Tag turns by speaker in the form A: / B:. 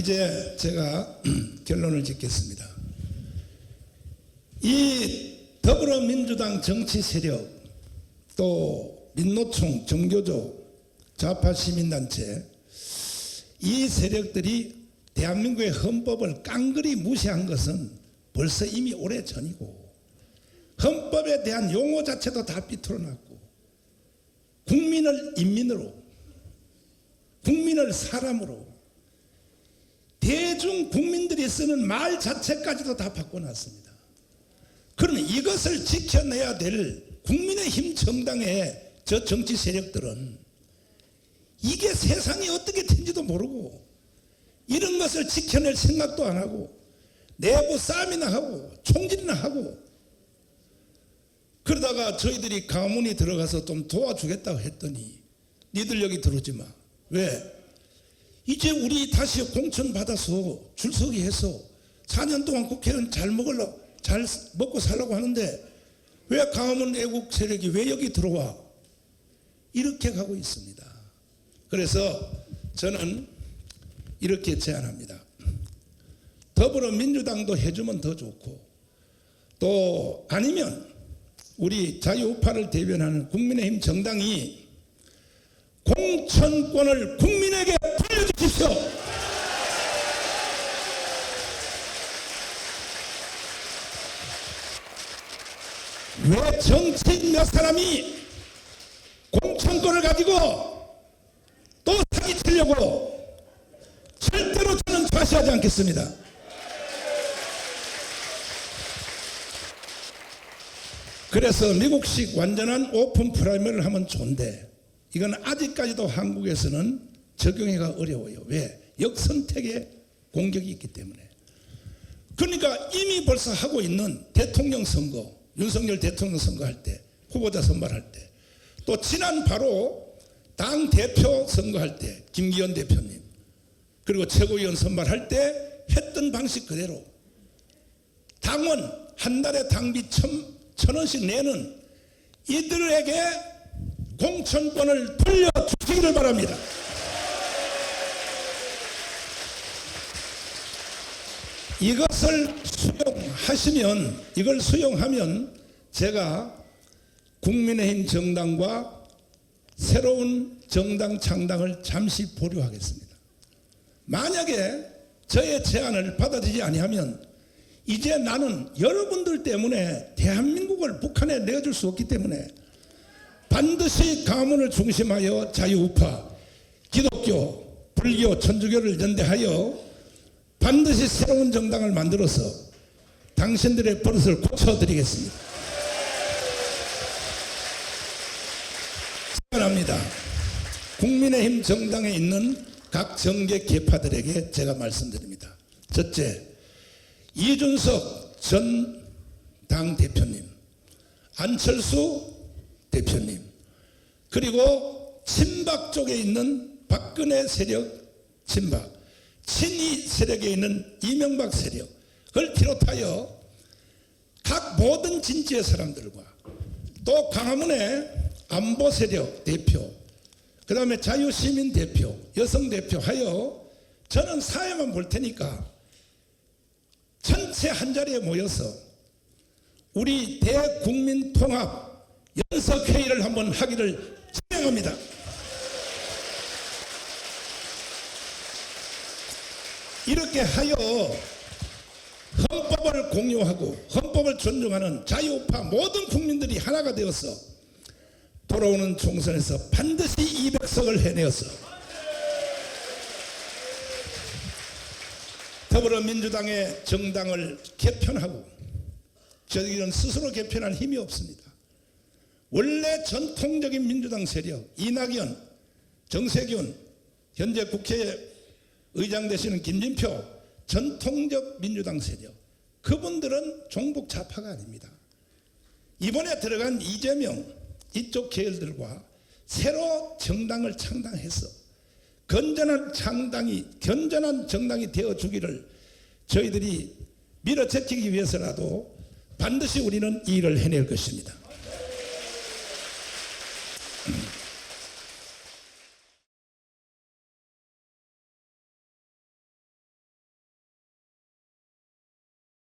A: 이제 제가 결론을 짓겠습니다. 이 더불어민주당 정치 세력 또 민노총 정교조 좌파 시민단체 이 세력들이 대한민국의 헌법을 깡그리 무시한 것은 벌써 이미 오래 전이고 헌법에 대한 용어 자체도 다 삐뚤어놨고 국민을 인민으로 국민을 사람으로 대중 국민들이 쓰는 말 자체까지도 다 바꿔놨습니다. 그러면 이것을 지켜내야 될 국민의힘 정당의 저 정치 세력들은 이게 세상이 어떻게 된지도 모르고 이런 것을 지켜낼 생각도 안 하고 내부 싸움이나 하고 총질이나 하고 그러다가 저희들이 가문이 들어가서 좀 도와주겠다고 했더니 니들 여기 들어오지 마. 왜? 이제 우리 다시 공천 받아서 줄서기 해서 4년 동안 국회의원 잘 먹을라 잘 먹고 살라고 하는데 왜 가문 애국 세력이 왜 여기 들어와? 이렇게 가고 있습니다. 그래서 저는 이렇게 제안합니다. 더불어민주당도 해주면 더 좋고 또 아니면 우리 자유우파를 대변하는 국민의힘 정당이 공천권을 국민에게 돌려주십시오. 왜 정치인 몇 사람이 공천권을 가지고 또 사기치려고 절대로 저는 좌시하지 않겠습니다. 그래서 미국식 완전한 오픈 프라이머를 하면 좋은데 이건 아직까지도 한국에서는 적용하기가 어려워요. 왜? 역선택의 공격이 있기 때문에. 그러니까 이미 벌써 하고 있는 대통령 선거, 윤석열 대통령 선거할 때, 후보자 선발할 때, 또 지난 바로 당 대표 선거할 때, 김기현 대표님, 그리고 최고위원 선발할 때 했던 방식 그대로 당원 한 달에 당비 천, 천 원씩 내는 이들에게 공천권을 돌려주시기를 바랍니다. 이것을 수용하시면 이걸 수용하면 제가 국민의힘 정당과 새로운 정당 창당을 잠시 보류하겠습니다. 만약에 저의 제안을 받아들이지 아니하면 이제 나는 여러분들 때문에 대한민국을 북한에 내어줄 수 없기 때문에 반드시 가문을 중심하여 자유우파, 기독교, 불교, 천주교를 연대하여 반드시 새로운 정당을 만들어서 당신들의 버릇을 고쳐드리겠습니다. 축원합니다. 국민의힘 정당에 있는 각 정계 계파들에게 제가 말씀드립니다. 첫째, 이준석 전 당 대표님, 안철수 대표님, 그리고 친박 쪽에 있는 박근혜 세력 친박, 친이 세력에 있는 이명박 세력을 비롯하여 각 모든 진지의 사람들과 또 광화문의 안보 세력 대표, 그 다음에 자유시민 대표, 여성 대표 하여 저는 사회만 볼 테니까 전체 한 자리에 모여서 우리 대국민 통합 연석회의를 한번 하기를 진행합니다. 이렇게 하여 헌법을 공유하고 헌법을 존중하는 자유우파 모든 국민들이 하나가 되어서 돌아오는 총선에서 반드시 200석을 해내어서 더불어민주당의 정당을 개편하고 저희는 스스로 개편할 힘이 없습니다. 원래 전통적인 민주당 세력 이낙연, 정세균, 현재 국회의장 되시는 김진표 전통적 민주당 세력 그분들은 종북 좌파가 아닙니다. 이번에 들어간 이재명 이쪽 계열들과 새로 정당을 창당해서 건전한 창당이 건전한 정당이 되어 주기를 저희들이 밀어제치기 위해서라도 반드시 우리는 이 일을 해낼 것입니다.